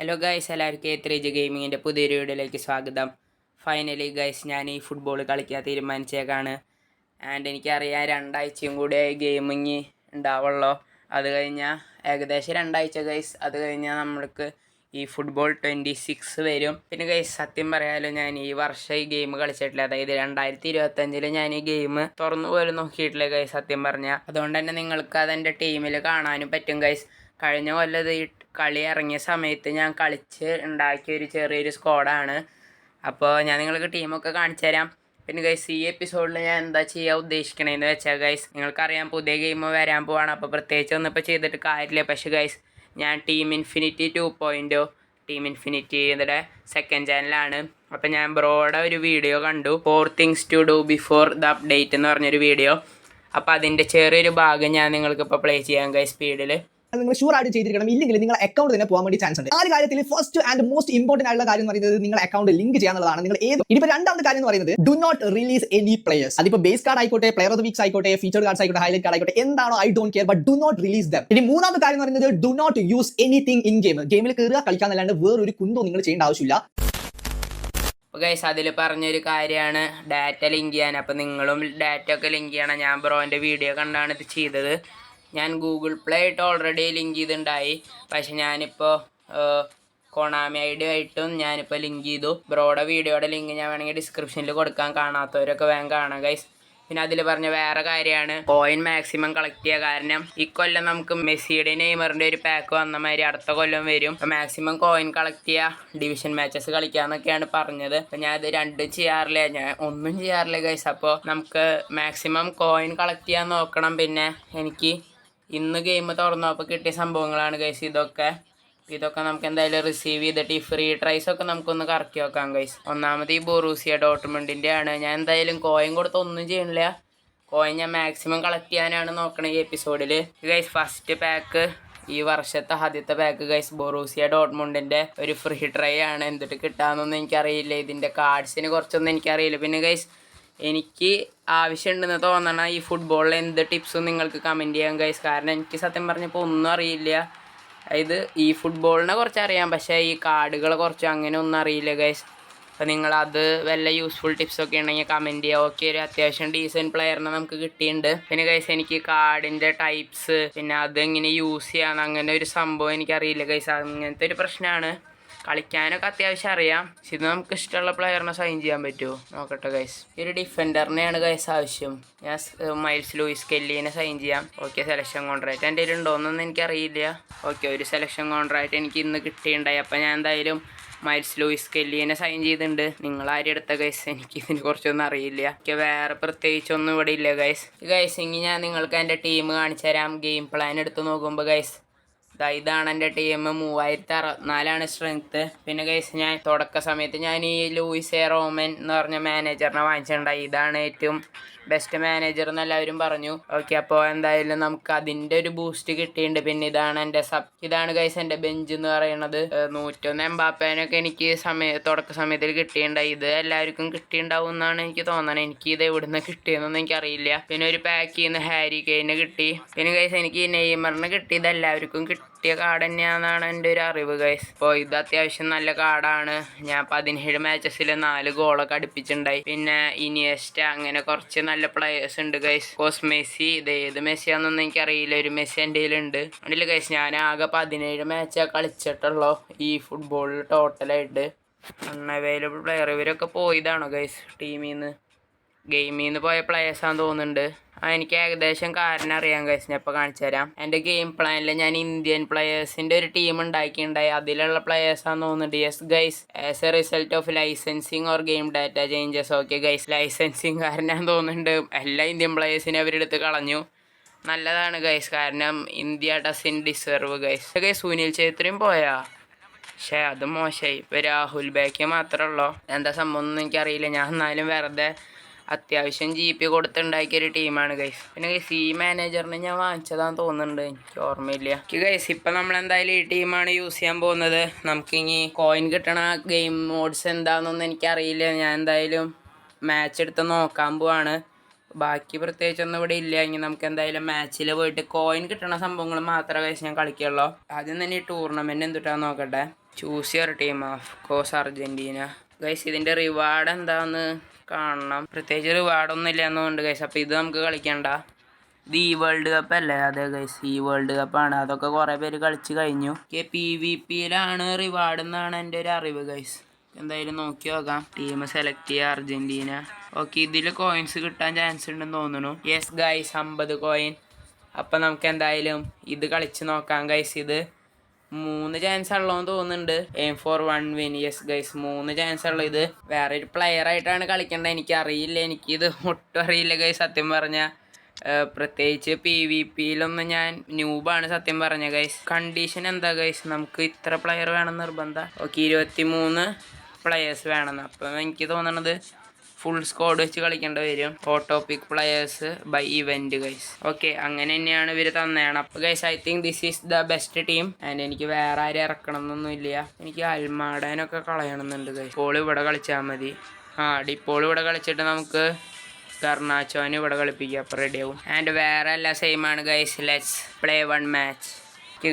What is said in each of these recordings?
Hello guys എല്ലാവർക്കും A three G ഗെയിമിങ്ങിന്റെ പുതിയൊരു വീഡിയോയിലേക്ക് സ്വാഗതം. ഫൈനലി ഗൈസ് ഞാൻ ഈ ഫുട്ബോൾ കളിക്കാൻ തീരുമാനിച്ചേക്കാണ്. ആൻഡ് എനിക്കറിയാം രണ്ടാഴ്ചയും കൂടെ ഗെയിമിങ് ഉണ്ടാവുള്ളൂ. അത് കഴിഞ്ഞാൽ ഏകദേശം രണ്ടാഴ്ച ഗൈസ് അത് കഴിഞ്ഞാൽ നമ്മൾക്ക് ഈ ഫുട്ബോൾ ട്വന്റി സിക്സ് വരും. പിന്നെ ഗൈസ് സത്യം പറയാലോ ഞാൻ ഈ വർഷം ഈ ഗെയിം കളിച്ചിട്ടില്ല. അതായത് രണ്ടായിരത്തി ഇരുപത്തഞ്ചിൽ ഞാൻ ഈ ഗെയിം തുറന്നു പോലും നോക്കിയിട്ടില്ല ഗൈസ് സത്യം പറഞ്ഞാൽ അതുകൊണ്ട് തന്നെ നിങ്ങൾക്ക് അതെന്റെ ടീമിൽ കാണാനും പറ്റും ഗൈസ് കഴിഞ്ഞ കൊല്ലത് ഈ കളി ഇറങ്ങിയ സമയത്ത് ഞാൻ കളിച്ച് ഉണ്ടാക്കിയ ഒരു ചെറിയൊരു സ്ക്വാഡാണ് അപ്പോൾ ഞാൻ നിങ്ങൾക്ക് ടീമൊക്കെ കാണിച്ചു തരാം. പിന്നെ ഗൈസ് ഈ എപ്പിസോഡിൽ ഞാൻ എന്താ ചെയ്യാൻ ഉദ്ദേശിക്കണേന്ന് വെച്ചാൽ ഗൈസ് നിങ്ങൾക്കറിയാം പുതിയ ഗെയിം വരാൻ പോവാണ്. അപ്പോൾ പ്രത്യേകിച്ച് ഒന്നും ചെയ്തിട്ട് കാര്യമില്ല. പക്ഷേ ഗൈസ് ഞാൻ ടീം ഇൻഫിനിറ്റി ടു പോയിന്റോ ടീം ഇൻഫിനിറ്റിയുടെ സെക്കൻഡ് ചാനലാണ് അപ്പോൾ ഞാൻ ബ്രോയുടെ ഒരു വീഡിയോ കണ്ടു. Four things to do before the update എന്ന് പറഞ്ഞൊരു വീഡിയോ അപ്പോൾ അതിന്റെ ചെറിയൊരു ഭാഗം ഞാൻ നിങ്ങൾക്ക് ഇപ്പോൾ പ്ലേ ചെയ്യാം ഗൈസ് സ്പീഡിൽ നിങ്ങൾ ഷുവർ ആയിട്ട് ചെയ്തിരിക്കണം. ഇല്ലെങ്കിൽ നിങ്ങളുടെ അക്കൗണ്ട് തന്നെ പോകാൻ വേണ്ടി ചാൻസ് ഉണ്ട്. ആ കാര്യത്തിൽ ഫസ്റ്റ് ആൻഡ് മോസ്റ്റ് ഇമ്പോർട്ടന്റ് ആയിട്ടുള്ള കാര്യം എന്ന് പറയുന്നത് നിങ്ങളുടെ അക്കൗണ്ട് ലിങ്ക് ചെയ്യാന്നുള്ളതാണ്. നിങ്ങൾ ഏത് ഇനിയിപ്പോ രണ്ടാമത്തെ കാര്യം എന്ന് പറയുന്നത് do not release any players അതിപ്പോ ബേസ് കാർഡ് ആയിക്കോട്ടെ പ്ലെയർ ഓഫ് ദി വീക്സ് ആയിക്കോട്ടെ ഫീച്ചർ കാർഡ്സ് ആയിക്കോട്ടെ ഹൈലൈറ്റ് കാർഡ് ആയിക്കോട്ടെ എന്താണോ I don't care but do not release them ഇനി മൂന്നാമത്തെ കാര്യം എന്ന് പറയുന്നത് do not use anything in game ഗെയിമിൽ കയറുക കളിക്കാന്നല്ലാണ്ട് വേറൊരു കുന്തോ നിങ്ങൾ ചെയ്യേണ്ട ആവശ്യമില്ല. അപ്പോൾ ഗൈസ് അതിൽ പറഞ്ഞൊരു കാര്യമാണ്. ഡാറ്റ ലിങ്ക് ചെയ്യാൻ. അപ്പോൾ നിങ്ങളും ഡാറ്റ ഒക്കെ ലിങ്ക് ചെയ്യണം. ഞാൻ ബ്രോന്റെ വീഡിയോ കണ്ടാണ് ഇത് ചെയ്തത്. ഞാൻ ഗൂഗിൾ പ്ലേ ആയിട്ട് ഓൾറെഡി ലിങ്ക് ചെയ്തിട്ടുണ്ടായി. പക്ഷെ ഞാനിപ്പോൾ കൊണാമി ഐ ഡി ആയിട്ടും ഞാനിപ്പോൾ ലിങ്ക് ചെയ്തു. ബ്രോയുടെ വീഡിയോയുടെ ലിങ്ക് ഞാൻ വേണമെങ്കിൽ ഡിസ്ക്രിപ്ഷനിൽ കൊടുക്കാൻ കാണാത്തവരൊക്കെ വേഗം കാണാം ഗൈസ് പിന്നെ അതിൽ പറഞ്ഞ വേറെ കാര്യമാണ്. കോയിൻ മാക്സിമം കളക്ട് ചെയ്യുക കാരണം ഇക്കൊല്ലം നമുക്ക് മെസ്സിയുടെ നെയ്മറിന്റെ ഒരു പാക്ക് വന്ന മാതിരി അടുത്ത കൊല്ലം വരും. മാക്സിമം കോയിൻ കളക്ട് ചെയ്യുക ഡിവിഷൻ മാച്ചസ് കളിക്കാന്നൊക്കെയാണ് പറഞ്ഞത്. അപ്പം ഞാൻ അത് രണ്ടും ചെയ്യാറില്ല. ഞാൻ ഒന്നും ചെയ്യാറില്ല ഗൈസ് അപ്പോൾ നമുക്ക് മാക്സിമം കോയിൻ കളക്ട് ചെയ്യാൻ നോക്കണം. പിന്നെ എനിക്ക് ഇന്ന് ഗെയിം തുറന്നപ്പോൾ കിട്ടിയ സംഭവങ്ങളാണ് ഗൈസ് ഇതൊക്കെ. ഇതൊക്കെ നമുക്ക് എന്തായാലും റിസീവ് ചെയ്തിട്ട് ഈ ഫ്രീ ട്രൈസ് ഒക്കെ നമുക്കൊന്ന് കറക്കി വെക്കാം ഗൈസ് ഒന്നാമത് ഈ ബൊറൂസിയ ഡോട്ട്മെന്റിന്റെ ആണ് ഞാൻ എന്തായാലും കോയിൻ കൊടുത്ത് ഒന്നും ചെയ്യണില്ല. കോയിൻ ഞാൻ മാക്സിമം കളക്ട് ചെയ്യാനാണ് നോക്കണത് ഈ എപ്പിസോഡിൽ ഗൈസ് ഫസ്റ്റ് പാക്ക് ഈ വർഷത്തെ ആദ്യത്തെ പാക്ക് ഗൈസ് ബൊറൂസിയ ഡോട്ട്മുണ്ടിന്റെ ഒരു ഫ്രീ ട്രൈ ആണ്. എന്നിട്ട് കിട്ടാമെന്നൊന്നും എനിക്കറിയില്ല. ഇതിന്റെ കാർഡ്സിന് കുറച്ചൊന്നും എനിക്കറിയില്ല. പിന്നെ ഗൈസ് എനിക്ക് ആവശ്യമുണ്ടെന്ന് തോന്നണ ഈ ഫുട്ബോളിൽ എന്ത് ടിപ്സും നിങ്ങൾക്ക് കമന്റ് ചെയ്യാം ഗൈസ് കാരണം എനിക്ക് സത്യം പറഞ്ഞപ്പോൾ ഒന്നും അറിയില്ല. ഇത് ഈ ഫുട്ബോളിനെ കുറച്ച് അറിയാം പക്ഷേ ഈ കാർഡുകളെ കുറച്ച് അങ്ങനെ ഒന്നും അറിയില്ല ഗൈസ് അപ്പോൾ നിങ്ങൾ അത് വല്ല യൂസ്ഫുൾ ടിപ്സൊക്കെ ഉണ്ടെങ്കിൽ കമന്റ് ചെയ്യുക ഓക്കെ ഒരു അത്യാവശ്യം ഡീസന്റ് പ്ലെയറിനെ നമുക്ക് കിട്ടിയിട്ടുണ്ട്. പിന്നെ ഗൈസ് എനിക്ക് കാർഡിന്റെ ടൈപ്സ് പിന്നെ അതെങ്ങനെ യൂസ് ചെയ്യാന്ന് അങ്ങനെ ഒരു സംഭവം എനിക്കറിയില്ല ഗൈസ് അങ്ങനത്തെ ഒരു പ്രശ്നമാണ് കളിക്കാനൊക്കെ അത്യാവശ്യം അറിയാം. പക്ഷെ ഇത് നമുക്ക് ഇഷ്ടമുള്ള പ്ലെയറിനെ സൈൻ ചെയ്യാൻ പറ്റുമോ? നോക്കട്ടെ ഗൈസ് ഒരു ഡിഫൻഡറിനെയാണ് ഗൈസ് ആവശ്യം. ഞാൻ മൈൽസ് ലൂയിസ് കെല്ലിനെ സൈൻ ചെയ്യാം. ഓക്കെ സെലക്ഷൻ കോൺട്രാക്റ്റ് എന്റെ കയ്യിൽ ഉണ്ടോയെന്നൊന്നും എനിക്കറിയില്ല. ഓക്കെ ഒരു സെലക്ഷൻ കോൺട്രാക്റ്റ് എനിക്ക് ഇന്ന് കിട്ടിയിട്ടുണ്ടായി അപ്പം ഞാൻ എന്തായാലും മൈൽസ് ലൂയിസ് കെല്ലിനെ സൈൻ ചെയ്തിട്ടുണ്ട്. നിങ്ങൾ ആരും എടുത്ത ഗൈസ് എനിക്ക് ഇതിനെ കുറിച്ചൊന്നും അറിയില്ല. എനിക്ക് വേറെ പ്രത്യേകിച്ചൊന്നും ഇവിടെ ഇല്ല ഗൈസ് ഗൈസ് ഇനി ഞാൻ നിങ്ങൾക്ക് എന്റെ ടീം കാണിച്ചു തരാം ഗെയിം പ്ലാൻ എടുത്ത് നോക്കുമ്പോൾ ഗൈസ് ഇതാണ് എന്റെ ടീം മൂവായിരത്തി അറുപത്തിനാലാണ് സ്ട്രെങ്ത്ത് പിന്നെ കേസ് ഞാൻ തുടക്ക സമയത്ത് ഞാൻ ഈ ലൂയിസ് റോമൻ എന്ന് പറഞ്ഞ മാനേജറിനെ വാങ്ങിച്ചിട്ടുണ്ടായി ഇതാണ് ഏറ്റവും ബെസ്റ്റ് മാനേജർ എന്ന് എല്ലാവരും പറഞ്ഞു. ഓക്കെ അപ്പോൾ എന്തായാലും നമുക്ക് അതിന്റെ ഒരു ബൂസ്റ്റ് കിട്ടിയിട്ടുണ്ട്. പിന്നെ ഇതാണ് എന്റെ സബ് ഇതാണ് കൈസ് എന്റെ ബെഞ്ച് എന്ന് പറയുന്നത്. നൂറ്റൊന്ന് എംബാപ്പേനൊക്കെ എനിക്ക് സമയ തുടക്ക സമയത്തിൽ കിട്ടിയിട്ടുണ്ടായി ഇത് എല്ലാവർക്കും കിട്ടിയിട്ടുണ്ടാവും എന്നാണ് എനിക്ക് തോന്നണത് എനിക്ക് ഇത് എവിടുന്ന് കിട്ടിയെന്നൊന്നും എനിക്കറിയില്ല. പിന്നെ ഒരു പാക്ക് ചെയ്യുന്ന ഹാരി കെയിന് കിട്ടി. പിന്നെ കൈസ് എനിക്ക് നെയ്മറിന് കിട്ടിയത് എല്ലാവർക്കും കിട്ടിയ കാർഡ് തന്നെയാണെന്നാണ് എന്റെ ഒരു അറിവ് ഗൈസ് അപ്പോൾ ഇത് അത്യാവശ്യം നല്ല കാർഡാണ് ഞാൻ പതിനേഴ് മാച്ചസിൽ നാല് ഗോളൊക്കെ അടുപ്പിച്ചിട്ടുണ്ടായി പിന്നെ ഇനിയസ്റ്റ അങ്ങനെ കുറച്ച് നല്ല പ്ലേയേഴ്സ് ഉണ്ട് ഗൈസ് കോസ് മെസ്സി ഇത് ഏത് മെസ്സിയാണെന്നൊന്നും എനിക്കറിയില്ല. ഒരു മെസ്സി എന്റെ കയ്യിലുണ്ട്. അതിൽ ഗൈസ് ഞാൻ ആകെ പതിനേഴ് മാച്ചാണ് കളിച്ചിട്ടുള്ളൂ ഈ ഫുട്ബോളിൽ ടോട്ടലായിട്ട് അൺഅവൈലബിൾ പ്ലെയർ ഇവരൊക്കെ പോയതാണോ ഗൈസ് ടീമിൽ നിന്ന് ഗെയിമിൽ നിന്ന് പോയ പ്ലേയേഴ്സാന്ന് തോന്നുന്നുണ്ട്. എനിക്ക് ഏകദേശം കാരണം അറിയാൻ ഞാൻ ഇപ്പോൾ കാണിച്ചു തരാം. എന്റെ ഗെയിം പ്ലാനിൽ ഞാൻ ഇന്ത്യൻ പ്ലെയേഴ്സിന്റെ ഒരു ടീം ഉണ്ടാക്കിയിട്ടുണ്ടായി അതിലുള്ള പ്ലേയേഴ്സാന്ന് തോന്നുന്നുണ്ട്. Yes guys as a result of licensing or game data changes okay guys licensing കാരണം തോന്നുന്നുണ്ട്. എല്ലാ ഇന്ത്യൻ പ്ലേയേഴ്സിനെ അവരെടുത്ത് കളഞ്ഞു. നല്ലതാണ് ഗൈസ് കാരണം India doesn't deserve guys guys Sunil ഛേത്രിയും പോയാ? പക്ഷേ അത് മോശമായി ഇപ്പോൾ രാഹുൽ ബേക്ക് മാത്രമേ ഉള്ളൂ? എന്താ സംഭവം ഒന്നും എനിക്കറിയില്ല. ഞാൻ എന്നാലും വെറുതെ അത്യാവശ്യം ജി പി കൊടുത്തുണ്ടാക്കിയ ഒരു ടീമാണ് ഗൈസ് പിന്നെ ഗൈസ് ഈ മാനേജറിനെ ഞാൻ വാങ്ങിച്ചതാന്ന് തോന്നുന്നുണ്ട്. എനിക്ക് ഓർമ്മയില്ല. എനിക്ക് ഗൈസ് ഇപ്പം നമ്മൾ എന്തായാലും ഈ ടീമാണ് യൂസ് ചെയ്യാൻ പോകുന്നത്. നമുക്കിനി കോയിൻ കിട്ടണ ഗെയിം മോഡ്സ് എന്താണെന്നൊന്നും എനിക്കറിയില്ല. ഞാൻ എന്തായാലും മാച്ച് എടുത്ത് നോക്കാൻ പോവാണ്. ബാക്കി പ്രത്യേകിച്ചൊന്നും ഇവിടെ ഇല്ല. ഇനി നമുക്ക് എന്തായാലും മാച്ചിൽ പോയിട്ട് കോയിൻ കിട്ടണ സംഭവങ്ങൾ മാത്രമേ കഴിച്ച് ഞാൻ കളിക്കുള്ളൂ. ആദ്യം തന്നെ ഈ ടൂർണമെന്റ് എന്തുട്ടാന്ന് നോക്കട്ടെ. Choose your team of course Argentina guys ഇതിന്റെ റിവാർഡ് എന്താന്ന് കാണണം. പ്രത്യേകിച്ച് ഒരു ഇല്ല എന്നുണ്ട് ഗൈസ് അപ്പോൾ ഇത് നമുക്ക് കളിക്കണ്ട. ഇത് ഈ വേൾഡ് കപ്പ് അല്ലേ? അതെ ഗൈസ് ഈ വേൾഡ് കപ്പാണ് അതൊക്കെ കുറേ പേര് കളിച്ച് കഴിഞ്ഞു. പി വി പിയിലാണ് റിവാർഡ് എന്നാണ് എന്റെ ഒരു അറിവ് ഗൈസ് എന്തായാലും നോക്കി നോക്കാം. ടീം സെലക്ട് ചെയ്യുക അർജന്റീന. ഓക്കെ ഇതിൽ കോയിൻസ് കിട്ടാൻ ചാൻസ് ഉണ്ടെന്ന് തോന്നുന്നു. യെസ് ഗൈസ് അമ്പത് കോയിൻ അപ്പം നമുക്ക് എന്തായാലും ഇത് കളിച്ച് നോക്കാം ഗൈസ് ഇത്. മൂന്ന് ചാൻസ് ഉള്ളതെന്ന് തോന്നുന്നുണ്ട്. M four one win yes guys മൂന്ന് ചാൻസ് ഉള്ളത് ഇത്. വേറെ ഒരു പ്ലെയർ ആയിട്ടാണ് കളിക്കേണ്ടത് എനിക്ക് അറിയില്ല എനിക്ക് ഇത് ഒട്ടും അറിയില്ല ഗൈസ് സത്യം പറഞ്ഞാൽ പ്രത്യേകിച്ച് പി വി പിയിലൊന്നും ഞാൻ ന്യൂബാണ് സത്യം പറഞ്ഞ ഗൈസ് കണ്ടീഷൻ എന്താ ഗൈസ് നമുക്ക് ഇത്ര പ്ലെയർ വേണം നിർബന്ധം. ഓക്കെ ഇരുപത്തി മൂന്ന് പ്ലെയേഴ്സ് വേണമെന്ന് അപ്പം എനിക്ക് തോന്നണത് ഫുൾ സ്ക്വാഡ് വെച്ച് കളിക്കേണ്ടി വരും. Autopick players by event guys okay അങ്ങനെ തന്നെയാണ് ഇവർ തന്നെയാണ്. അപ്പോൾ guys I think this is the best team and എനിക്ക് വേറെ ആരും ഇറക്കണം എന്നൊന്നും ഇല്ല. എനിക്ക് അൽമാടാനൊക്കെ കളയണമെന്നുണ്ട് ഗൈസ് ഇപ്പോൾ ഇവിടെ കളിച്ചാൽ മതി. ആ ഡിപ്പോൾ ഇവിടെ കളിച്ചിട്ട് നമുക്ക് കർണാച്ചോനെ ഇവിടെ കളിപ്പിക്കുക അപ്പോൾ റെഡിയാവും ആൻഡ് വേറെ എല്ലാം സെയിം ആണ് guys let's play one match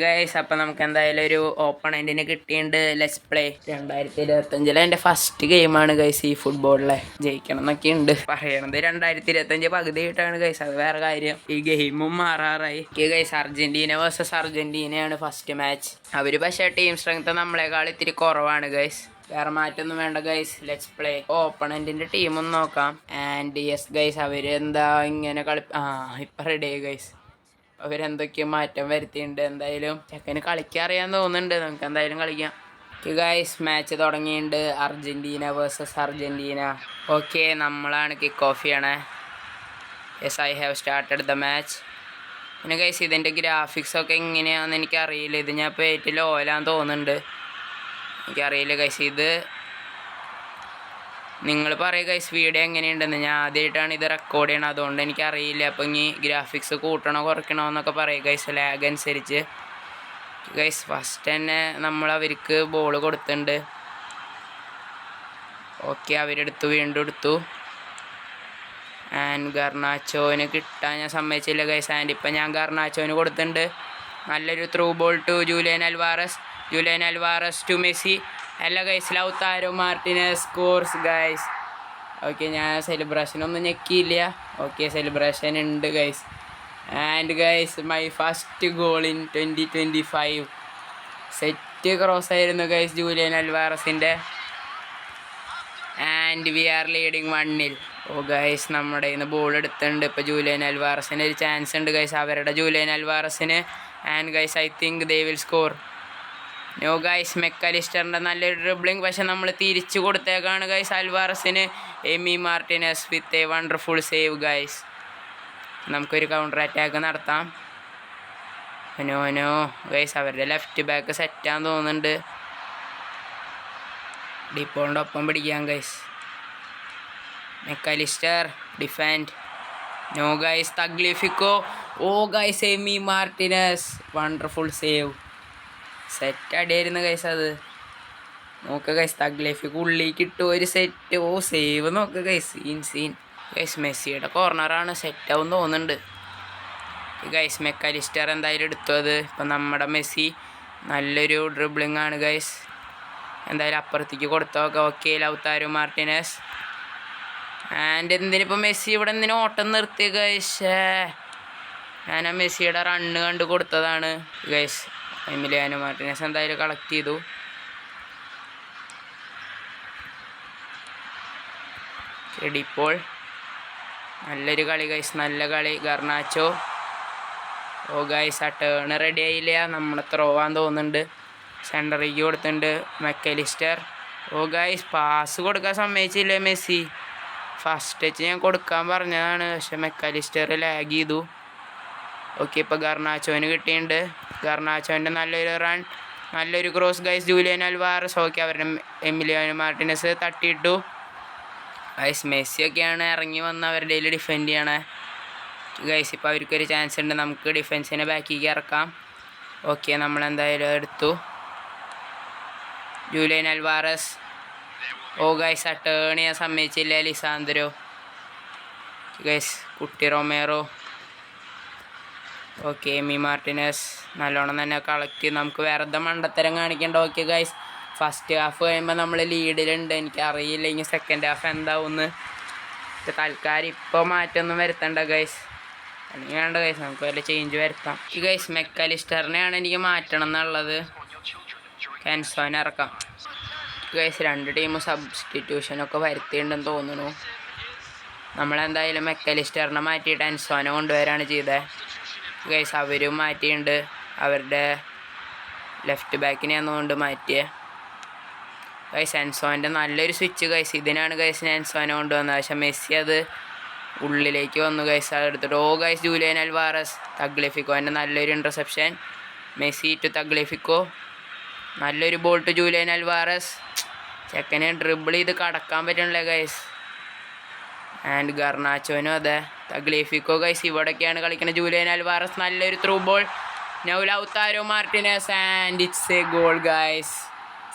guys അപ്പം നമുക്ക് എന്തായാലും ഒരു ഓപ്പണന്റിന് കിട്ടിയിട്ടുണ്ട്. ലെസ് പ്ലേ രണ്ടായിരത്തി ഇരുപത്തഞ്ചിലെ എന്റെ ഫസ്റ്റ് ഗെയിമാണ് ഗൈസ് ഈ ഫുട്ബോളിലെ ജയിക്കണം എന്നൊക്കെ ഉണ്ട്. പറയണത് രണ്ടായിരത്തി ഇരുപത്തഞ്ച് പകുതി ആയിട്ടാണ് ഗൈസ് അത് വേറെ കാര്യം. ഈ ഗെയിമും മാറാറായി. ഗൈസ് അർജന്റീന വേഴ്സസ് അർജന്റീനയാണ് ഫസ്റ്റ് മാച്ച് അവർ പക്ഷേ ടീം സ്ട്രെങ്ത് നമ്മളെക്കാൾ ഇത്തിരി കുറവാണ് ഗൈസ് വേറെ മാറ്റൊന്നും വേണ്ട ഗൈസ് ലെറ്റ്സ് പ്ലേ ഓപ്പണന്റിന്റെ ടീമൊന്നും നോക്കാം. ആൻഡ് യെസ് ഗൈസ് അവർ എന്താ ഇങ്ങനെ കളി ആ ഇപ്പൊ റെഡി ആയി ഗൈസ് അവരെന്തൊക്കെയോ മാറ്റം വരുത്തിയിട്ടുണ്ട് എന്തായാലും ചെക്കന് കളിക്കാൻ അറിയാൻ തോന്നുന്നുണ്ട്. നമുക്ക് എന്തായാലും കളിക്കാം. ഗായ്സ് മാച്ച് തുടങ്ങിയിട്ടുണ്ട് അർജന്റീന വേഴ്സസ് അർജന്റീന. ഓക്കെ നമ്മളാണ് കിക്ക് ഓഫ് ചെയ്യണേ. Yes I have started the match പിന്നെ ഗൈസ് ഇതിന്റെ ഗ്രാഫിക്സ് ഒക്കെ എങ്ങനെയാണെന്ന് എനിക്കറിയില്ല. ഇത് ഞാൻ ഇപ്പോൾ ഏറ്റവും ലോലാന്ന് തോന്നുന്നുണ്ട്. എനിക്കറിയില്ല ഗൈസ് ഇത് നിങ്ങൾ പറയുക ഗൈസ് വീഡിയോ എങ്ങനെയുണ്ടെന്ന്. ഞാൻ ആദ്യമായിട്ടാണ് ഇത് റെക്കോർഡ് ചെയ്യണത്. അതുകൊണ്ട് എനിക്കറിയില്ല. അപ്പോൾ ഇനി ഗ്രാഫിക്സ് കൂട്ടണോ കുറയ്ക്കണോ എന്നൊക്കെ പറയുക ഗൈസ് ലാഗ് അനുസരിച്ച്. ഗൈസ് ഫസ്റ്റ് തന്നെ നമ്മൾ അവർക്ക് ബോൾ കൊടുത്തിട്ടുണ്ട്. ഓക്കെ അവരെടുത്തു വീണ്ടും എടുത്തു. ആൻഡ് ഗർണാച്ചോന് കിട്ടാൻ ഞാൻ സമ്മതിച്ചില്ല ഗൈസ് ആൻഡ് ഇപ്പം ഞാൻ ഗർണാച്ചോന് കൊടുത്തിട്ടുണ്ട്. നല്ലൊരു through ball to Julian Alvarez Julian Alvarez to Messi അല്ല guys Lautaro Martinez scores guys okay ഞാൻ സെലിബ്രേഷൻ ഒന്നും ഞെക്കിയില്ല. ഓക്കെ സെലിബ്രേഷൻ ഉണ്ട് guys and guys my first goal in twenty twenty five set cross ആയിരുന്നു ഗൈസ് ജൂലിയൻ അൽവാറസിന്റെ and we are leading വണ്ണിൽ oh guys നമ്മുടെ ഇന്ന് ബോൾ എടുത്തിട്ടുണ്ട്. ഇപ്പോൾ ജൂലിയൻ അൽവാറസിന് ഒരു ചാൻസ് ഉണ്ട് ഗൈസ് അവരുടെ Julian അൽവാറസിന് and guys I think they will score no guys മെക്കലിസ്റ്ററിന്റെ നല്ലൊരു ഡ്രിബ്ലിംഗ് പക്ഷെ നമ്മൾ തിരിച്ചു കൊടുത്തേക്കാണ് guys അൽവാറസിന്. Emi Martinez with a wonderful save guys നമുക്കൊരു കൗണ്ടർ അറ്റാക്ക് നടത്താം. നോ നോ ഗൈസ് അവരുടെ ലെഫ്റ്റ് ബാക്ക് സെറ്റാന്ന് തോന്നുന്നുണ്ട്. ഡിപ്പോളിന്റെ ഒപ്പം പിടിക്കാം guys Mac Allister defend no guys Tagliafico oh guys Emi Martinez wonderful save set അടിയായിരുന്നു guys അത്. നോക്ക കൈസ് തഗ്ലിഫിക്ക് ഉള്ളിലേക്ക് ഇട്ടു ഒരു സെറ്റ് ഓ സേവ് നോക്ക കൈസ് സീൻ സീൻ കൈസ് മെസ്സിയുടെ കോർണറാണ് സെറ്റ് ആവും തോന്നുന്നുണ്ട്. ഗൈസ് മെക്കാലിസ്റ്റർ എന്തായാലും എടുത്തു അത്. ഇപ്പം നമ്മുടെ മെസ്സി നല്ലൊരു ഡ്രിബ്ലിംഗ് ആണ് ഗൈസ് എന്തായാലും അപ്പുറത്തേക്ക് കൊടുത്തോക്കെ ഓക്കെ ലൗത്താരു മാർട്ടിനസ്. ആൻഡ് എന്തിനിപ്പോൾ മെസ്സി ഇവിടെ എന്തിനു ഓട്ടം നിർത്തി ഗൈസ് ഞാൻ ആ മെസ്സിയുടെ റണ്ണ് കണ്ട് കൊടുത്തതാണ് ഗൈസ് എമിലിയാനോ മാർട്ടിനസ് എന്തായാലും കളക്ട് ചെയ്തു. ഇപ്പോൾ. നല്ലൊരു കളി ഗൈസ് നല്ല കളി. ഗർണാച്ചോ. ഓ ഗൈസ് ആ ടേൺ റെഡി ആയില്ല. നമ്മളെ ത്രോവാൻ തോന്നുന്നുണ്ട്. സെന്ററിക്ക് കൊടുത്തിട്ടുണ്ട് മെക്കലിസ്റ്റർ. ഓ ഗൈസ് പാസ് കൊടുക്കാൻ സമ്മതിച്ചില്ലേ മെസ്സി? ഫസ്റ്റ് ടച്ച് ഞാൻ കൊടുക്കാൻ പറഞ്ഞതാണ്. പക്ഷെ മെക്കാലിസ്റ്റർ ലാഗ് ചെയ്തു. ഓക്കെ ഇപ്പോൾ ഗർണാച്ചോന് കിട്ടിയിട്ടുണ്ട് ഗർണാച്ചോന്റെ നല്ലൊരു റൺ നല്ലൊരു cross guys Julian Alvarez. Okay അവരുടെ എമിലിയാനോ മാർട്ടിനസ് തട്ടിയിട്ടു. ഗൈസ് മെസ്സിയൊക്കെയാണ് ഇറങ്ങി വന്ന് അവരുടെ കയ്യിൽ ഡിഫെൻഡ് ചെയ്യണേ. ഗൈസ് ഇപ്പോൾ അവർക്കൊരു ചാൻസ് ഉണ്ട്. നമുക്ക് ഡിഫെൻസിനെ ബാക്കിലേക്ക് ഇറക്കാം. ഓക്കെ നമ്മൾ എന്തായാലും എടുത്തു. Julian Alvarez. ഓ ഗൈസ് ചെയ്യാൻ സമ്മതിച്ചില്ല. ലിസാന്ദ്രോ ഗൈസ് കുട്ടി റൊമേറോ. ഓക്കെ എമി മാർട്ടിനസ് നല്ലോണം തന്നെ കളക്ട് ചെയ്ത് നമുക്ക് വേറെ മണ്ടത്തരം കാണിക്കേണ്ട? ഓക്കെ ഗൈസ് ഫസ്റ്റ് ഹാഫ് കഴിയുമ്പോൾ നമ്മൾ ലീഡിലുണ്ട് എനിക്ക് അറിയില്ല ഇനി സെക്കൻഡ് ഹാഫ് എന്താവുമെന്ന് തൽക്കാലം ഇപ്പോൾ മാറ്റമൊന്നും വരുത്തണ്ട ഗൈസ് അല്ലെങ്കിൽ വേണ്ട ഗൈസ് നമുക്ക് വല്ല ചേഞ്ച് വരുത്താം. ഈ ഗൈസ് മെക്കാലിസ്റ്ററിനെയാണ് എനിക്ക് മാറ്റണം എന്നുള്ളത്. കെൻസോനെ ഇറക്കാം. ഗൈസ് രണ്ട് ടീമും സബ്സ്റ്റിറ്റ്യൂഷനൊക്കെ വരുത്തിയിട്ടുണ്ടെന്ന് തോന്നുന്നു. നമ്മളെന്തായാലും മെക്കലിസ്റ്ററിനെ മാറ്റിയിട്ട് അൻസോനെ കൊണ്ടുവരാണ് ചെയ്തത് ഗൈസ് അവരും മാറ്റിയിട്ടുണ്ട് അവരുടെ ലെഫ്റ്റ് ബാക്കിനെ ആണെന്നുകൊണ്ട് മാറ്റിയ. ഗൈസ് എൻസോന്റെ നല്ലൊരു സ്വിച്ച് ഗൈസ് ഇതിനാണ് ഗൈസ് ഞാൻ എൻസോനെ കൊണ്ടുവന്നത് പക്ഷെ മെസ്സി അത് ഉള്ളിലേക്ക് വന്നു ഗൈസ് അതെടുത്തിട്ട് ഓ ഗൈസ് ജൂലിയൻ അൽവാറസ് തഗ്ലിഫിക്കോന്റെ നല്ലൊരു ഇന്റർസെപ്ഷൻ മെസ്സി ടു തഗ്ലിഫിക്കോ. നല്ലൊരു ബോൾ ടു ജൂലിയൻ അൽവാറസ്. ചെക്കനെ ഡ്രിബിൾ ചെയ്ത് കടക്കാൻ പറ്റണല്ലേ ഗൈസ് ആൻഡ് ഗർണാച്ചോനും അതെ. തഗ്ലീഫിക്കോ ഗൈസ് ഇവിടെയൊക്കെയാണ് കളിക്കുന്നത് ജൂലിയൻ അൽവാറസ് നല്ലൊരു through ball now Lautaro Martinez and it's a goal guys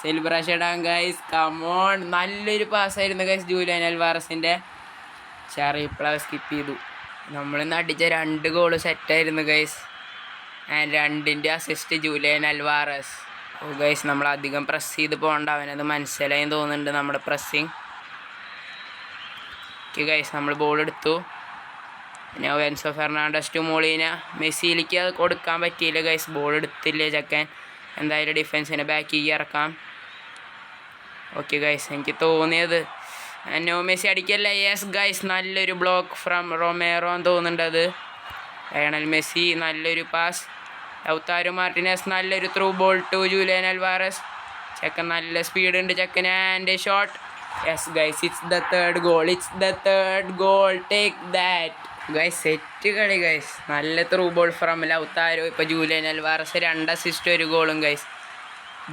celebration ഇടാൻ ഗൈസ് കമോൺ നല്ലൊരു പാസ്സായിരുന്നു ഗൈസ് ജൂലിയൻ അൽവാറസിന്റെ പക്ഷേ റീപ്ലൈ സ്കിപ്പ് ചെയ്തു. നമ്മളിന്ന് അടിച്ച രണ്ട് ഗോൾ സെറ്റായിരുന്നു ഗൈസ് ആൻഡ് രണ്ടിന്റെ assist Julian Alvarez oh guys നമ്മൾ അധികം പ്രസ് ചെയ്ത് പോകണ്ട. അവനത് മനസ്സിലായി തോന്നുന്നുണ്ട് നമ്മുടെ പ്രസ്സിങ് ഓക്കെ ഗൈസ് നമ്മൾ ബോൾ എടുത്തു. പിന്നെ വെൻസോ ഫെർണാണ്ടസ് ടു മോളീന. മെസ്സിയിലേക്ക് അത് കൊടുക്കാൻ പറ്റിയില്ല ഗൈസ് ബോൾ എടുത്തില്ലേ ചക്കൻ. എന്തായാലും ഡിഫൻസിനെ ബാക്കിലേക്ക് ഇറക്കാം. ഓക്കെ ഗൈസ് എനിക്ക് തോന്നിയത് നോ മെസ്സി അടിക്കല്ല? യെസ് ഗൈസ് നല്ലൊരു ബ്ലോക്ക് ഫ്രം റൊമേറോ എന്ന് തോന്നുന്നുണ്ടത് ലയണൽ മെസ്സി നല്ലൊരു പാസ് ലൗത്താരു മാർട്ടിനസ് നല്ലൊരു through ball to Julian Alvarez ചെക്കൻ നല്ല സ്പീഡ് ഉണ്ട് ചെക്കൻ. And shot yes guys it's the third goal it's the third goal take that guys set കളി ഗൈസ് നല്ല ത്രൂ ബോൾ ഫ്രം ലൗത്താരോ ഇപ്പോൾ Julian Alvarez രണ്ട് assist ഒരു ഗോളും guys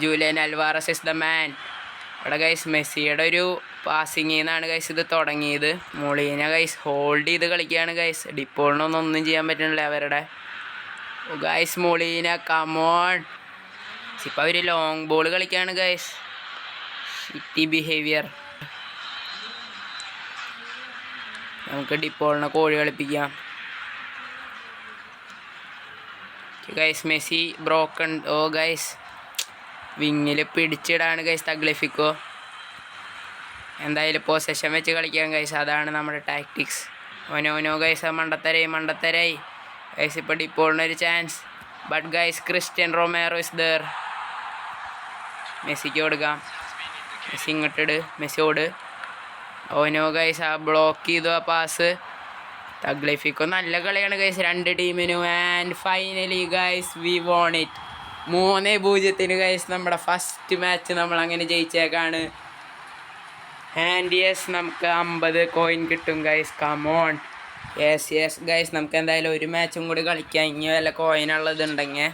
Julian Alvarez is the man ഇവിടെ guys മെസ്സിയുടെ ഒരു പാസിങ്ങിൽ നിന്നാണ് ഗൈസ് ഇത് തുടങ്ങിയത്. മൊളീന ഗൈസ് ഹോൾഡ് ചെയ്ത് കളിക്കുകയാണ് ഗൈസ് ഡിപ്പോളിനൊന്നും ഒന്നും ചെയ്യാൻ പറ്റുന്നില്ല അവരുടെ. ഗൈസ് മുളീന കമോൺ ഇപ്പം അവർ ലോങ് ബോൾ കളിക്കുകയാണ് ഗൈസ് സിറ്റി ബിഹേവിയർ നമുക്ക് ഡിപ്പോളിനെ കോഴി കളിപ്പിക്കാം. Guys Messi broken oh guys വിങ്ങിൽ പിടിച്ചിടാണ് ഗൈസ് തഗ്ലിഫിക്കോ. എന്തായാലും പൊസഷൻ വെച്ച് കളിക്കാൻ ഗൈസ് അതാണ് നമ്മുടെ tactics oh no no guys മണ്ടത്തരായി മണ്ടത്തരായി. ഗൈസ് ഇപ്പോൾ ഡിപ്പോളിനൊരു chance but guys Cristian Romero is there മെസ്സിക്ക് കൊടുക്കാം. മെസ്സി ഇങ്ങോട്ടിട് മെസ്സി ഓട്. ഓനോ ഗൈസ് ആ ബ്ലോക്ക് ചെയ്തു ആ പാസ് തഗ്ലിഫിക്കോ നല്ല കളിയാണ് ഗൈസ് രണ്ട് ടീമിനും and finally guys we won it മൂന്ന് പൂജ്യത്തിന് ഗൈസ് നമ്മുടെ ഫസ്റ്റ് മാച്ച് നമ്മൾ അങ്ങനെ ജയിച്ചേക്കാണ്. ആൻഡ് യെസ് നമുക്ക് അമ്പത് കോയിൻ കിട്ടും guys come on yes yes guys നമുക്ക് എന്തായാലും ഒരു മാച്ചും കൂടി കളിക്കാം. ഇനി വല്ല കോയിനുള്ളത് ഉണ്ടെങ്കിൽ